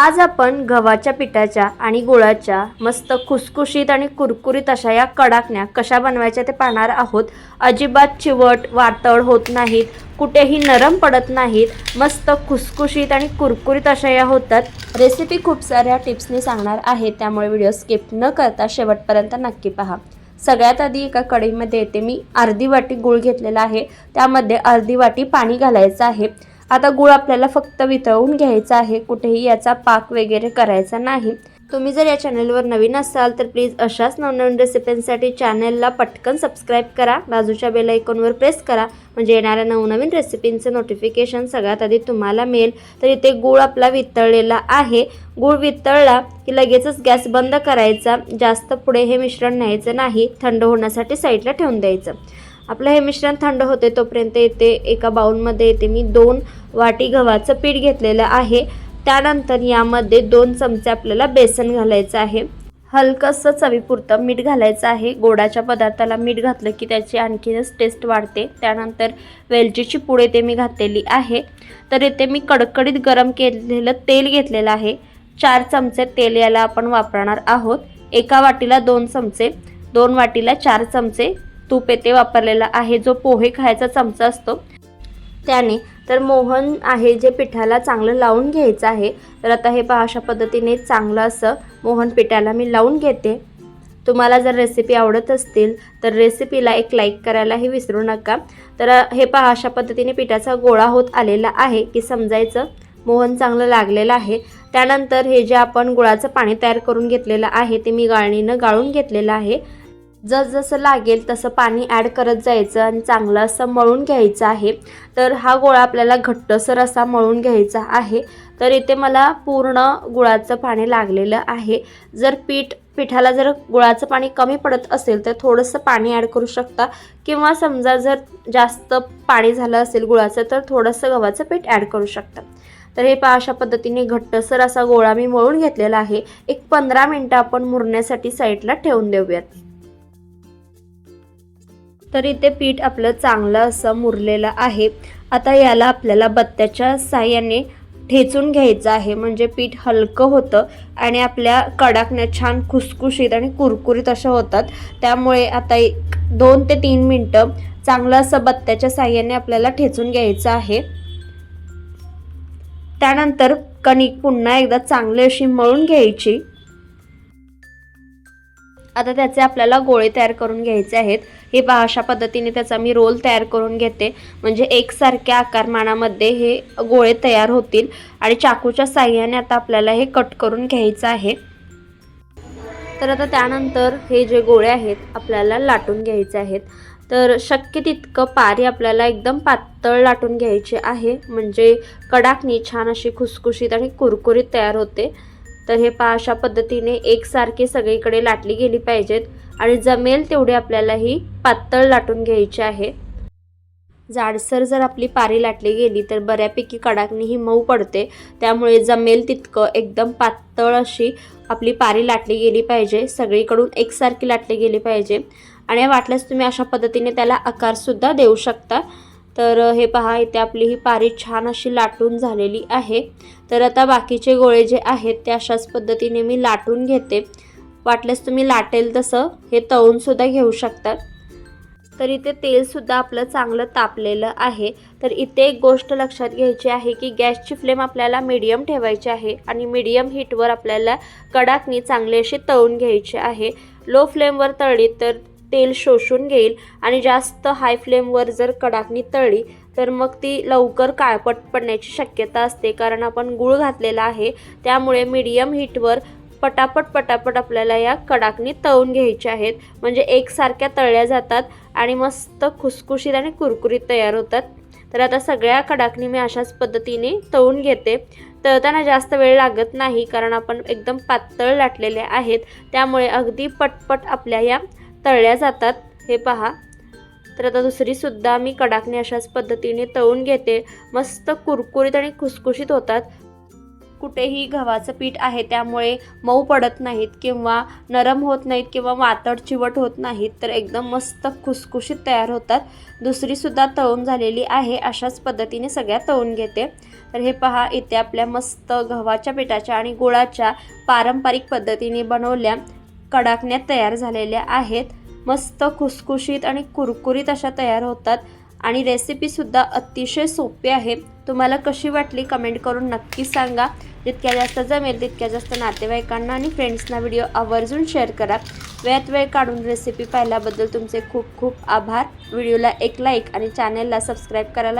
आज आपण गव्हाच्या पिठाच्या आणि गुळाच्या मस्त खुसखुशीत आणि कुरकुरीत अशा या कडाकण्या कशा बनवायच्या ते पाहणार आहोत. अजिबात चिवट वातळ होत नाहीत कुठेही नरम पडत नाहीत मस्त खुसखुशीत आणि कुरकुरीत अशा या होतात. रेसिपी खूप साऱ्या टिप्सनी सांगणार आहे त्यामुळे व्हिडिओ स्किप न करता शेवटपर्यंत नक्की पहा. सगळ्यात आधी एका कढईमध्ये येते मी अर्धी वाटी गूळ घेतलेला आहे त्यामध्ये अर्धी वाटी पाणी घालायचं आहे. आता गूळ आपल्याला फक्त वितळवून घ्यायचा आहे. कुठेही याचा पाक वगैरे करायचा नाही. तुम्ही जर या चॅनलवर नवीन असाल तर प्लीज अशाच नवनवीन रेसिपींसाठी चॅनलला पटकन सबस्क्राईब करा. बाजूच्या बेल आयकॉनवर प्रेस करा. म्हणजे येणाऱ्या नवनवीन रेसिपींचं नोटिफिकेशन सगळ्यात आधी तुम्हाला मिळेल. तर इथे गूळ आपला वितळलेला आहे. गूळ वितळला की लगेचच गॅस बंद करायचा. जास्त पुढे हे मिश्रण न्यायचं नाही. थंड होण्यासाठी साईडला ठेवून द्यायचं. आपलं हे मिश्रण थंड होते तोपर्यंत येते एका बाऊलमध्ये येते. मी दोन वाटी गव्हाचं पीठ घेतलेलं आहे. त्यानंतर यामध्ये दोन चमचे आपल्याला बेसन घालायचं आहे. हलकंसं चवीपुरतं मीठ घालायचं आहे. गोडाच्या पदार्थाला मीठ घातलं की त्याची आणखीनच टेस्ट वाढते. त्यानंतर वेलचीची पुडे ते मी घातलेली आहे. तर येथे मी कडकडीत गरम केलेलं तेल घेतलेलं आहे. चार चमचे तेल याला आपण वापरणार आहोत. एका वाटीला दोन चमचे दोन वाटीला चार चमचे. तूप येथे वापरलेला आहे जो पोहे खायचा चमचा असतो. त्याने तर मोहन आहे जे पिठाला चांगलं लावून घ्यायचं आहे. तर आता हे पहा अशा पद्धतीने चांगलं असं मोहन पिठाला मी लावून घेते. तुम्हाला जर रेसिपी आवडत असतील तर रेसिपीला एक लाईक करायलाही विसरू नका. तर हे पहा अशा पद्धतीने पिठाचा गोळा होत आलेला आहे की समजायचं. मोहन चांगलं लागलेलं आहे. त्यानंतर हे जे आपण गुळाचं पाणी तयार करून घेतलेलं आहे ते मी गाळणीनं गाळून घेतलेलं आहे. जसजसं लागेल तसं पाणी ॲड करत जायचं आणि चांगलं असं मळून घ्यायचं आहे. तर हा गोळा आपल्याला घट्टसर असा मळून घ्यायचा आहे. तर इथे मला पूर्ण गुळाचं पाणी लागलेलं आहे. जर पीठ पिठाला जर गुळाचं पाणी कमी पडत असेल तर थोडंसं पाणी ॲड करू शकता. किंवा समजा जर जास्त पाणी झालं असेल गुळाचं तर थोडंसं गव्हाचं पीठ ॲड करू शकता. तर हे पहा अशा पद्धतीने घट्टसर असा गोळा मी मळून घेतलेला आहे. एक पंधरा मिनटं आपण मुरण्यासाठी साईडला ठेवून देऊयात. तर इथे पीठ आपलं चांगलं असं मुरलेलं आहे. आता याला आपल्याला बत्त्याच्या साह्याने ठेचून घ्यायचं आहे. म्हणजे पीठ हलकं होतं आणि आपल्या कडाकण्या छान खुसखुशीत आणि कुरकुरीत अशा होतात. त्यामुळे आता एक दोन ते तीन मिनटं चांगलं असं बत्त्याच्या साह्याने आपल्याला ठेचून घ्यायचं आहे. त्यानंतर कणिक पुन्हा एकदा चांगली अशी मळून घ्यायची. आता त्याचे आपल्याला गोळे तयार करून घ्यायचे आहेत. हे पहा अशा पद्धतीने त्याचा मी रोल तयार करून घेते. म्हणजे एकसारख्या आकारमानामध्ये हे गोळे तयार होतील. आणि चाकूच्या साह्याने आता आपल्याला हे कट करून घ्यायचं आहे. तर आता त्यानंतर हे जे गोळे आहेत आपल्याला लाटून घ्यायचे आहेत. तर शक्य तितकं पारी आपल्याला एकदम पातळ लाटून घ्यायचे आहे. म्हणजे कडाकणी छान अशी खुसखुशीत आणि कुरकुरीत तयार होते. तर हे पहा अशा पद्धतीने एकसारखी सगळीकडे लाटली गेली पाहिजेत. आणि जमेल तेवढी आपल्याला ही पातळ लाटून घ्यायची आहे. जाडसर जर आपली पारी लाटली गेली तर बऱ्यापैकी कडाकणी ही मऊ पडते. त्यामुळे जमेल तितकं एकदम पातळ अशी आपली पारी लाटली गेली पाहिजे. सगळीकडून एकसारखी लाटली गेली पाहिजे. आणि वाटल्यास तुम्ही अशा पद्धतीने त्याला आकारसुद्धा देऊ शकता. तर हे पहा इथे आपली ही पारी छान अशी लाटून झालेली आहे. तर आता बाकीचे गोळे जे आहेत ते अशाच पद्धतीने मी लाटून घेते. वाटल्यास तुम्ही लाटेल तसं हे तळूनसुद्धा घेऊ शकतात. तर इथे तेलसुद्धा आपलं चांगलं तापलेलं आहे. तर इथे एक गोष्ट लक्षात घ्यायची आहे की गॅसची फ्लेम आपल्याला मीडियम ठेवायची आहे आणि मीडियम हीटवर आपल्याला कडाकणी चांगली अशी तळून घ्यायची आहे. लो फ्लेमवर तळली तर तेल शोषून घेईल आणि जास्त हाय फ्लेमवर जर कडाकणी तळली तर मग ती लवकर काळपट पडण्याची शक्यता असते. कारण आपण गूळ घातलेला आहे त्यामुळे मीडियम हीटवर पटापट पटापट आपल्याला या कडाकणी तळून घ्यायच्या आहेत. म्हणजे एकसारख्या तळल्या जातात आणि मस्त खुसखुशीत आणि कुरकुरीत तयार होतात. तर आता सगळ्या कडाकणी मी अशाच पद्धतीने तळून घेते. तळताना जास्त वेळ लागत नाही कारण आपण एकदम पातळ लाटलेले आहेत. त्यामुळे अगदी पटपट आपल्या या तळल्या जातात. हे पहा. तर आता दुसरीसुद्धा मी कडाकणी अशाच पद्धतीने तळून घेते. मस्त कुरकुरीत आणि खुसखुशीत होतात. कुठेही गव्हाचं पीठ आहे त्यामुळे मऊ पडत नाहीत किंवा नरम होत नाहीत किंवा वातड चिवट होत नाहीत तर एकदम मस्त खुसखुशीत तयार होतात. दुसरीसुद्धा तळून झालेली आहे अशाच पद्धतीने सगळ्या तळून घेते. तर हे पहा इथे आपल्या मस्त गव्हाच्या पिठाच्या आणि गुळाच्या पारंपरिक पद्धतीने बनवल्या कडाकण्या तयार झालेल्या आहेत. मस्त खुसखुशीत आणि कुरकुरीत अशा तयार होतात. आणि रेसिपीसुद्धा अतिशय सोपी आहे. तुम्हाला कशी वाटली कमेंट करून नक्की सांगा. जितक्या जास्त जमेल तितक्या जास्त नातेवाईकांना आणि फ्रेंड्सना व्हिडिओ आवर्जून शेअर करा. वेळात वेळ काढून रेसिपी पाहिल्याबद्दल तुमचे खूप खूप आभार. व्हिडिओला एक लाईक आणि चॅनेलला सबस्क्राईब करायला